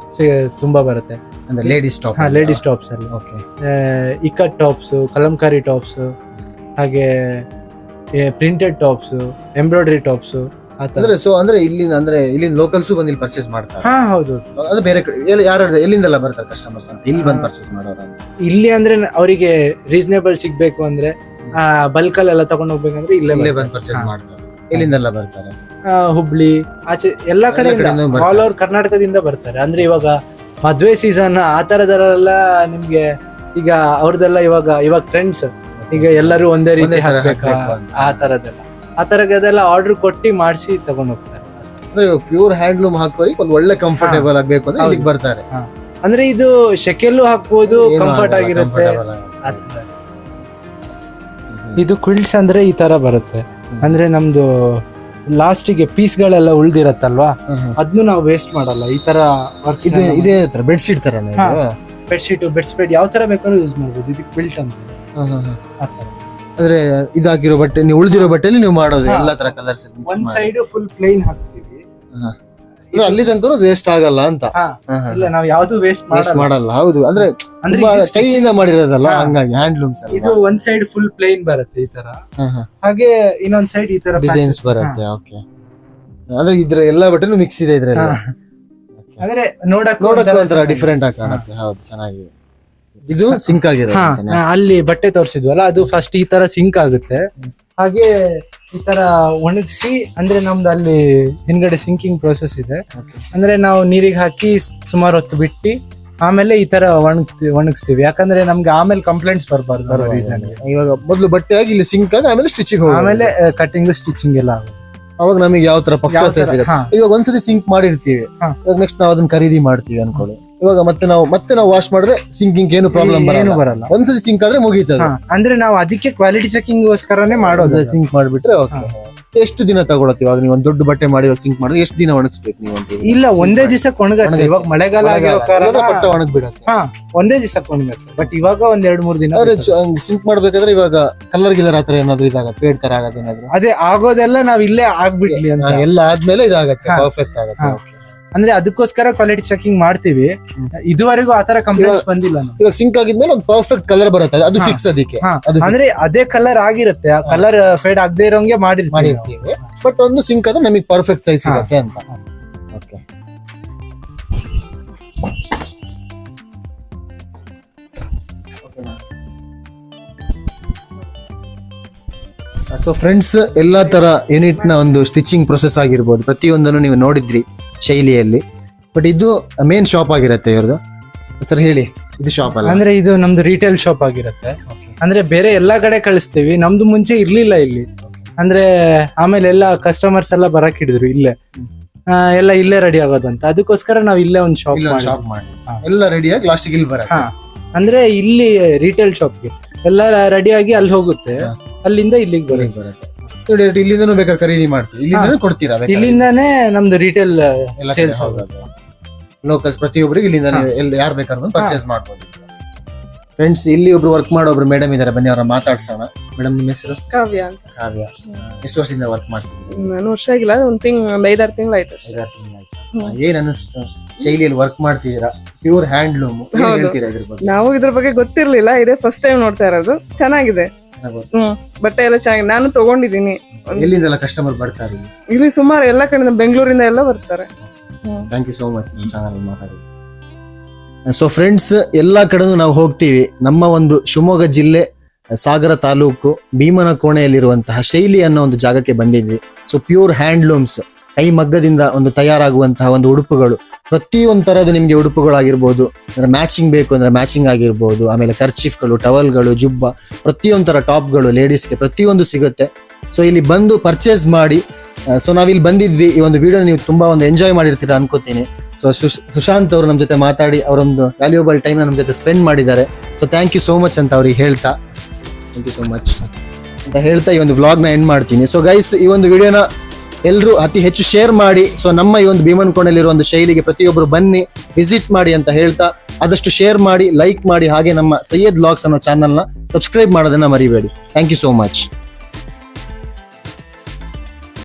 ತುಂಬಾ ಬರುತ್ತೆ. ಅಂದ್ರೆ ಲೇಡೀಸ್ ಟಾಪ್ ಹಾ ಲೇಡೀಸ್ ಟಾಪ್ಸ್ ಅಲ್ಲಿ. Okay ikat tops kalamkari tops ಹಾಗೆ ಪ್ರಿಂಟೆಡ್ ಟಾಪ್ಸ್ ಎಂಬ್ರಾಯ್ಡರಿ ಟಾಪ್ಸ್ ಅಂದ್ರೆ ಸೊ ಅಂದ್ರೆ ಇಲ್ಲಿಂದ ಅಂದ್ರೆ ಇಲ್ಲಿಂದ ಲೋಕಲ್ಸ್ ಬಂದು ಇಲ್ಲಿ ಪರ್ಚೇಸ್ ಮಾಡ್ತಾರೆ. ಹಾ ಹೌದು. ಅದು ಬೇರೆ ಕಡೆ ಎಲ್ಲಿ- ಯಾರು ಎಲ್ಲಿಂದೆಲ್ಲ ಬರ್ತಾರೆ ಕಸ್ಟಮರ್ಸ್ ಅಂತ? ಇಲ್ಲಿ ಬಂದು ಪರ್ಚೇಸ್ ಮಾಡೋರು ಅಂತ. ಇಲ್ಲಿ ಅಂದ್ರೆ ಅವರಿಗೆ ರೀಸನೇಬಲ್ ಸಿಗ್ಬೇಕು ಅಂದ್ರೆ ಬಲ್ಕ್ ಎಲ್ಲ ತಗೊಂಡ್ ಹೋಗ್ಬೇಕಂದ್ರೆ ಇಲ್ಲೇ ಇಲ್ಲೇ ಬರ್ತಾರೆ. ಬಂದು ಪರ್ಚೇಸ್ ಹಾ. ಮಾಡ್ತಾರೆ. ಎಲ್ಲಿಂದೆಲ್ಲ ಬರ್ತಾರೆ? ಆ, ಹುಬ್ಳಿ ಆಚೆ ಎಲ್ಲಾ ಕಡೆಯಿಂದ ಕಡೆಯಿಂದ ಬರ್ತಾರೆ. ಆಲ್ ಓವರ್ ಕರ್ನಾಟಕದಿಂದ ಬರ್ತಾರೆ. ಅಂದ್ರೆ ಇವಾಗ ಮದ್ವೆ ಸೀಸನ್ ಆ ತರದಲ್ಲೆಲ್ಲ ನಿಮ್ಗೆ ಈಗ ಅವ್ರದೆಲ್ಲ ಇವಾಗ ಇವಾಗ ಟ್ರೆಂಡ್ಸ್ ಈಗ ಎಲ್ಲರೂ ಒಂದೇ ಒಂದೇ ರೀತಿ ತರ ಹಾಕ್ಬೇಕಾ? ಹಾಕ್ಬೇಕು ಅಂತ. ಆ ತರದೆಲ್ಲ. ಆ ತರಗದೆಲ್ಲ ಆರ್ಡರ್ ಕೊಟ್ಟು ಮಾಡಿಸಿ ತಗೊಂಡು ಹೋಗ್ತಾರೆ. ಅಂದ್ರೆ ಪ್ಯೂರ್ ಹ್ಯಾಂಡ್ಲೂಮ್ ಹಾಕೋರಿಗೆ ಒಂದು ಒಳ್ಳೆ ಕಂಫರ್ಟೇಬಲ್ ಆಗಬೇಕು ಅಂದ್ರೆ. ಇಲ್ಲಿಗೆ ಬರ್ತಾರೆ. ಅಂದ್ರೆ ಇದು ಶೆಕೆಲ್ಲೂ ಹಾಕ್ಬೋದು ಕಂಫರ್ಟ್ ಆಗಿರುತ್ತೆ. ಇದು ಕ್ವಿಲ್ಟ್ಸ್ ಅಂದ್ರೆ ಈ ತರ ಬರುತ್ತೆ. ಅಂದ್ರೆ ನಮ್ದು ಲಾಸ್ಟಿಗೆ ಪೀಸ್ಗಳೆಲ್ಲ ಉಳ್ದಿರತ್ತಲ್ವಾ? ಗಳೆಲ್ಲ ಉಳ್ದಿರತ್ತಲ್ವಾ ಅದನ್ನು ನಾವು ವೇಸ್ಟ್ ಮಾಡಲ್ಲ ಈ ತರ ಇದೆ ಇದೆ ತರ ಬೆಡ್ ಶೀಟ್ ತರ. ಬೆಡ್ಶೀಟ್ ಬೆಡ್ ಸ್ಪ್ರೆಡ್ ಯಾವ ತರ ಬೇಕಾದ್ರೂ ಯೂಸ್ ಮಾಡ್ಬೋದು ಇದಕ್ಕೆ ಕ್ವಿಲ್ಟ್ ಅಂತ ಆ ತರ. ಅಂದ್ರೆ ಇದಾಗಿರೋ ಬಟ್ಟೆ ನೀವು ಉಳಿದಿರೋ ಬಟ್ಟೆಲಿ ನೀವು ಮಾಡೋದು. ಎಲ್ಲಾ ತರ ಕಲರ್ಸ್ ಒಂದ್ ಸೈಡ್ ಫುಲ್ ಪ್ಲೇನ್ ಹಾಕ್ತೀವಿ. ಅಲ್ಲಿ ತನಕ ವೇಸ್ಟ್ ಆಗಲ್ಲ ಅಂತ. ಇಲ್ಲ ನಾವು ಯಾವ್ದು ವೇಸ್ಟ್ ವೇಸ್ಟ್ ಮಾಡಲ್ಲ. ಹೌದು. ಅಂದ್ರೆ ಅಂದ್ರೆ ಇಂದ ಮಾಡಿರೋದಲ್ಲ. ಹಂಗಾಗಿ ಹ್ಯಾಂಡ್ಲೂಮ್ಸ್ ಇದು ಒಂದ್ ಸೈಡ್ ಫುಲ್ ಪ್ಲೇನ್ ಬರುತ್ತೆ ಈ ತರ. ಹಾಗೆ ಇನ್ನೊಂದ್ ಸೈಡ್ ಈ ತರ ಡಿಸೈನ್ಸ್ ಬರುತ್ತೆ. ಓಕೆ ಅಂದ್ರೆ ಇದ್ರ ಎಲ್ಲಾ ಬಟ್ಟೆನು ಮಿಕ್ಸ್ ಇದೆ ಇದ್ರಲ್ಲಿ. ಅಂದ್ರೆ ನೋಡಕ್ ನೋಡಕ್ ಒಂಥರ ಡಿಫ್ರೆಂಟ್ ಆಗಿ ಕಾಣುತ್ತೆ ಹೌದು ಚೆನ್ನಾಗಿದೆ. ಇದು ಸಿಂಕ್ ಆಗಿರೋ ಹಾ ಅಲ್ಲಿ ಬಟ್ಟೆ ತೋರಿಸಿದ್ವಲ್ಲ ಅದು ಫಸ್ಟ್ ಈ ತರ ಸಿಂಕ್ ಆಗುತ್ತೆ. ಹಾಗೆ ಈ ತರ ಒಣಗಿಸಿ ಅಂದ್ರೆ ನಮ್ದು ಅಲ್ಲಿ ಹಿಂದ್ಗಡೆ ಸಿಂಕಿಂಗ್ ಪ್ರೋಸೆಸ್ ಇದೆ. ಅಂದ್ರೆ ನಾವು ನೀರಿಗೆ ಹಾಕಿ ಸುಮಾರು ಹೊತ್ತು ಬಿಟ್ಟು ಆಮೇಲೆ ಈ ತರ ಒಣಗ್ತಿ ಒಣಗಿಸ್ತೀವಿ. ಯಾಕಂದ್ರೆ ನಮ್ಗೆ ಆಮೇಲೆ ಕಂಪ್ಲೇಂಟ್ಸ್ ಬರಬಾರ್ದು ರೀಸನ್ ಇವಾಗ ಮೊದಲು ಬಟ್ಟೆ ಆಗಿ ಇಲ್ಲಿ ಸಿಂಕ್ ಆಗಿ ಆಮೇಲೆ ಸ್ಟಿಚಿಂಗ್ ಆಮೇಲೆ ಕಟಿಂಗ್ ಸ್ಟಿಚಿಂಗ್ ಎಲ್ಲ ಆಗುತ್ತೆ. ಅವಾಗ ನಮಗೆ ಯಾವ ತರ ಪಕ್ಕ. ಇವಾಗ ಒಂದ್ಸರಿ ಸಿಂಕ್ ಮಾಡಿರ್ತೀವಿ. ನೆಕ್ಸ್ಟ್ ನಾವು ಅದನ್ನ ಖರೀದಿ ಮಾಡ್ತೀವಿ ಅನ್ಕೊಳ್ಳಿ. ಇವಾಗ ಮತ್ತೆ ನಾವು ಮತ್ತೆ ನಾವು ವಾಶ್ ಮಾಡಿದ್ರೆ ಸಿಂಕಿಂಗ್ ಏನು ಪ್ರಾಬ್ಲಮ್ ಏನು ಬರಲ್ಲ. ಒಂದ್ಸರಿ ಸಿಂಕ್ ಆದ್ರೆ ಮುಗೀತದೆ. ಅಂದ್ರೆ ನಾವು ಅದಕ್ಕೆ ಕ್ವಾಲಿಟಿ ಚೆಕಿಂಗ್ ಗೋಸ್ಕರನೇ ಮಾಡೋದು. ಸಿಂಕ್ ಮಾಡಿಬಿಟ್ರೆ ಓಕೆ ಎಷ್ಟು ದಿನ ತಗೊಳತ್ತೆ ಇವಾಗ ನೀವು ಒಂದ್ ದೊಡ್ಡ ಬಟ್ಟೆ ಮಾಡಿ ಸಿಂಕ್ ಮಾಡಿದ್ರೆ ಎಷ್ಟು ದಿನ ಒಣಗಿಸ್ಬೇಕು ನೀವು ಇಲ್ಲ ಒಂದೇ ದಿವಸ ಒಣಗತ್ತೆ. ಇವಾಗ ಮಳೆಗಾಲ ಆಗಿರೋ ಕಾರಣ ಪಟ್ಟ ಒಣಗ್ಬಿಡತ್ತೆ. ಹಾ ಒಂದೇ ದಿವಸ ಒಣಗತ್ತೆ ಬಟ್ ಇವಾಗ ಒಂದ್ ಎರಡ್ ಮೂರ್ ದಿನ ಸಿಂಕ್ ಮಾಡ್ಬೇಕಾದ್ರೆ ಇವಾಗ ಕಲರ್ ಗಿಲರ್ ಆತರ ಏನಾದ್ರು ಇದಾಗ ಪೇಡ್ ತರ ಆಗತ್ತೆ ಏನಾದ್ರು? ಅದೇ ಆಗೋದೆಲ್ಲ ನಾವ್ ಇಲ್ಲೇ ಆಗ್ಬಿಡ್ಲಿ ಅಂತ. ಎಲ್ಲ ಆದ್ಮೇಲೆ ಇದಾಗತ್ತೆ. ಪರ್ಫೆಕ್ಟ್ ಆಗತ್ತೆ. ಅಂದ್ರೆ ಅದಕ್ಕೋಸ್ಕರ ಕ್ವಾಲಿಟಿ ಚೆಕಿಂಗ್ ಮಾಡ್ತೀವಿ. ಇದುವರೆಗೂ ಆತರ ಕಂಪ್ಲೇಂಟ್ಸ್ ಬಂದಿಲ್ಲ ನಮ್ಗೆ. ಇವಾಗ ಸಿಂಕ್ ಆಗಿದ್ಮೇಲೆ ಒಂದು ಪರ್ಫೆಕ್ಟ್ ಕಲರ್ ಬರುತ್ತೆ. ಅದು. ಫಿಕ್ಸ್ ಅದಕ್ಕೆ. ಹಾ, ಅದು ಅಂದ್ರೆ ಅದೇ ಕಲರ್ ಆಗಿರುತ್ತೆ. ಆ ಕಲರ್ ಫೇಡ್ ಆಗದೆ ಇರೋಂಗೆ ಮಾಡಿರ್ತೀವಿ ನಾವು. ಮಾಡಿರ್ತೀವಿ. ಬಟ್ ಒಂದು ಸಿಂಕ್ ಅದು ನಮಗೆ ಪರ್ಫೆಕ್ಟ್ ಸೈಜ್ ಸಿಗುತ್ತೆ ಅಂತ. ಓಕೆ ಸೊ ಫ್ರೆಂಡ್ಸ್ ಎಲ್ಲಾ ತರ ಯೂನಿಟ್ನ ಒಂದು ಸ್ಟಿಚಿಂಗ್ ಪ್ರೊಸೆಸ್ ಆಗಿರ್ಬೋದು. ಪ್ರತಿಯೊಂದನ್ನು ನೀವು ನೋಡಿದ್ರಿ. ಶೈಲಿಯಲ್ಲಿ. ಬಟ್ ಇದು ಮೇನ್ ಶಾಪ್ ಆಗಿರುತ್ತೆ ಇವ್ರದ್ದು ಸರ್ ಹೇಳಿ ಇದು ಶಾಪ್ ಅಲ್ಲ? ಅಂದ್ರೆ ಇದು ನಮ್ದು ರಿಟೇಲ್ ಶಾಪ್ ಆಗಿರುತ್ತೆ. ಅಂದ್ರೆ ಬೇರೆ ಎಲ್ಲಾ ಕಡೆ ಕಳಿಸ್ತೀವಿ ನಮ್ದು ಮುಂಚೆ ಇರ್ಲಿಲ್ಲ ಇಲ್ಲಿ. ಅಂದ್ರೆ ಆಮೇಲೆ ಎಲ್ಲ ಕಸ್ಟಮರ್ಸ್ ಎಲ್ಲ ಬರಕ್ ಹಿಡಿದ್ರು ಇಲ್ಲೇ. ಆ, ಎಲ್ಲ ಇಲ್ಲೇ ರೆಡಿ ಆಗೋದಂತ. ಅದಕ್ಕೋಸ್ಕರ ನಾವ್ ಇಲ್ಲೇ ಒಂದ್ ಶಾಪ್ ಎಲ್ಲ ಶಾಪ್ ಮಾಡಿ. ಹಾ. ಎಲ್ಲ ರೆಡಿಯಾಗಿ ಲಾಸ್ಟಿಗೆ ಇಲ್ಲಿ ಬರ ಹಾ. ಅಂದ್ರೆ ಇಲ್ಲಿ ರಿಟೇಲ್ ಶಾಪ್ಗೆ ಎಲ್ಲ ರೆಡಿ ಆಗಿ ಅಲ್ಲಿ ಹೋಗುತ್ತೆ. ಹಾ. ಅಲ್ಲಿಂದ ಇಲ್ಲಿಗೆ ಬರುತ್ತೆ. ಇಲ್ಲಿಗೆ ಬರುತ್ತೆ. ನೀವು direct ಇಲ್ಲಿಂದನೂ ಬೇಕಾದ್ರೆ ಖರೀದಿ ಮಾಡ್ತೀವಿ. ಇಲ್ಲಿಂದನೂ ಕೊಡ್ತೀರಾ ಬೇಕಾದ್ರೆ? ಇಲ್ಲಿಂದಾನೇ ನಮ್ದು ರಿಟೇಲ್ ಎಲ್ಲ ಸೇಲ್ಸ್ ಹೋಗೋದು. ಲೋಕಲ್ಸ್ ಪ್ರತಿಯೊಬ್ಬರಿಗೆ ಇಲ್ಲಿಂದ ಎಲ್ಲಿ ಯಾರು ಬೇಕಾದ್ರೂ ಪರ್ಚೇಸ್ ಮಾಡ್ಬೋದು. ಫ್ರೆಂಡ್ಸ್ ಇಲ್ಲಿ ಒಬ್ರು ವರ್ಕ್ ಮಾಡೋ ಒಬ್ರು ಮೇಡಮ್ ಇದ್ದಾರೆ ಬನ್ನಿ ಅವ್ರ ಮಾತಾಡ್ಸೋಣ. ಮೇಡಮ್ ನಿಮ್ಮ ಹೆಸರು? ಕಾವ್ಯ ಅಂತ. ಕಾವ್ಯ. ಎಷ್ಟು ವರ್ಷದಿಂದ ವರ್ಕ್ ಮಾಡ್ತೀವಿ ನಾನು ವರ್ಷ ಆಗಿಲ್ಲ ಒಂದ್ ತಿಂಗ್ ಒಂದ್ ಐದಾರು ಅಷ್ಟೇ. ಐದಾರು ತಿಂಗಳಾಯ್ತಾ ಏನ್ ಅನ್ನಿಸ್ತು ಶೈಲಿಯಲ್ಲಿ ವರ್ಕ್ ಮಾಡ್ತಿದ್ದೀರಾ? ಪ್ಯೂರ್ ಹ್ಯಾಂಡ್ಲೂಮ್ ಹೌದು. ಹೇಳ್ತೀರಾ ಇದ್ರ ಬಗ್ಗೆ? ನಾವು ಇದ್ರ ಬಗ್ಗೆ ಗೊತ್ತಿರ್ಲಿಲ್ಲ ಇದೇ ಫಸ್ಟ್ ಟೈಮ್ ನೋಡ್ತಾ ಇರೋದು. ಚೆನ್ನಾಗಿದೆ. ಹ್ಮ್ ಬಟ್ಟೆ ಎಲ್ಲ ಚೆನ್ನಾಗಿ ನಾನು ತಗೊಂಡಿದ್ದೀನಿ. ಎಲ್ಲಿಂದೆಲ್ಲ ಕಸ್ಟಮರ್ ಬರ್ತಾರೆ ಇಲ್ಲಿ? ಸುಮಾರು ಎಲ್ಲ ಕಡೆಯಿಂದ ಬೆಂಗಳೂರಿಂದ ಎಲ್ಲ ಬರ್ತಾರೆ. ಹ್ಮ್. Thank you so much channel ಮಾತಾಡಿ ಸೊ ಫ್ರೆಂಡ್ಸ್ ಎಲ್ಲಾ ಕಡೆನೂ ನಾವು ಹೋಗ್ತೀವಿ. ನಮ್ಮ ಒಂದು ಶಿವಮೊಗ್ಗ ಜಿಲ್ಲೆ ಸಾಗರ ತಾಲೂಕು ಭೀಮನ ಕೋಣೆಯಲ್ಲಿರುವಂತಹ ಶೈಲಿ ಅನ್ನೋ ಒಂದು ಜಾಗಕ್ಕೆ ಬಂದಿದ್ವಿ. ಸೊ ಪ್ಯೂರ್ ಹ್ಯಾಂಡ್ಲೂಮ್ಸ್ ಕೈ ಮಗ್ಗದಿಂದ ಒಂದು ತಯಾರಾಗುವಂತಹ ಒಂದು ಉಡುಪುಗಳು. ಪ್ರತಿಯೊಂದು ನಿಮಗೆ ಉಡುಪುಗಳಾಗಿರ್ಬೋದು, ಅಂದ್ರೆ ಮ್ಯಾಚಿಂಗ್ ಬೇಕು ಅಂದ್ರೆ ಮ್ಯಾಚಿಂಗ್ ಆಗಿರ್ಬೋದು, ಆಮೇಲೆ ಕರ್ಚೀಫ್ಗಳು ಟವಲ್ಗಳು ಜುಬ್ಬ ಪ್ರತಿಯೊಂದು ತರ ಟಾಪ್ಗಳು ಲೇಡೀಸ್ಗೆ ಪ್ರತಿಯೊಂದು ಸಿಗುತ್ತೆ. ಸೊ ಇಲ್ಲಿ ಬಂದು ಪರ್ಚೇಸ್ ಮಾಡಿ ಸೊ ನಾವಿಲ್ಲಿ ಬಂದಿದ್ವಿ, ಈ ಒಂದು ವಿಡಿಯೋ ನೀವು ತುಂಬಾ ಒಂದು ಎಂಜಾಯ್ ಮಾಡಿರ್ತೀರ ಅನ್ಕೋತೀನಿ. ಸೊ ಸುಶಾಂತ್ ಅವರು ನಮ್ಮ ಜೊತೆ ಮಾತಾಡಿ, ಅವರೊಂದು ವ್ಯಾಲ್ಯೂಬಲ್ ಟೈಮ್ ನಮ್ಮ ಜೊತೆ ಸ್ಪೆಂಡ್ ಮಾಡಿದ್ದಾರೆ. So thank you so much ಅಂತ ಅವ್ರಿಗೆ ಹೇಳ್ತಾ. ಥ್ಯಾಂಕ್ ಯು ಸೋ ಮಚ್ ಅಂತ ಹೇಳ್ತಾ ಈ ಒಂದು ವ್ಲಾಗ್ನ ಎಂಡ್ ಮಾಡ್ತೀನಿ. ಸೊ ಗೈಸ್ ಈ ಒಂದು ವಿಡಿಯೋನ ಎಲ್ಲರೂ ಅತಿ ಹೆಚ್ಚು ಶೇರ್ ಮಾಡಿ. ಸೊ ನಮ್ಮ ಈ ಒಂದು ಭೀಮನ್ ಕೋಣೆಯಲ್ಲಿರುವ ಒಂದು ಶೈಲಿಗೆ ಪ್ರತಿಯೊಬ್ಬರು ಬನ್ನಿ ವಿಸಿಟ್ ಮಾಡಿ ಅಂತ ಹೇಳ್ತಾ ಆದಷ್ಟು ಶೇರ್ ಮಾಡಿ ಲೈಕ್ ಮಾಡಿ ಹಾಗೆ ನಮ್ಮ ಸೈಯದ್ ಲಾಗ್ಸ್ ಅನ್ನೋ ಚಾನಲ್ನ ಸಬ್ಸ್ಕ್ರೈಬ್ ಮಾಡೋದನ್ನ ಮರಿಬೇಡಿ. Thank you so much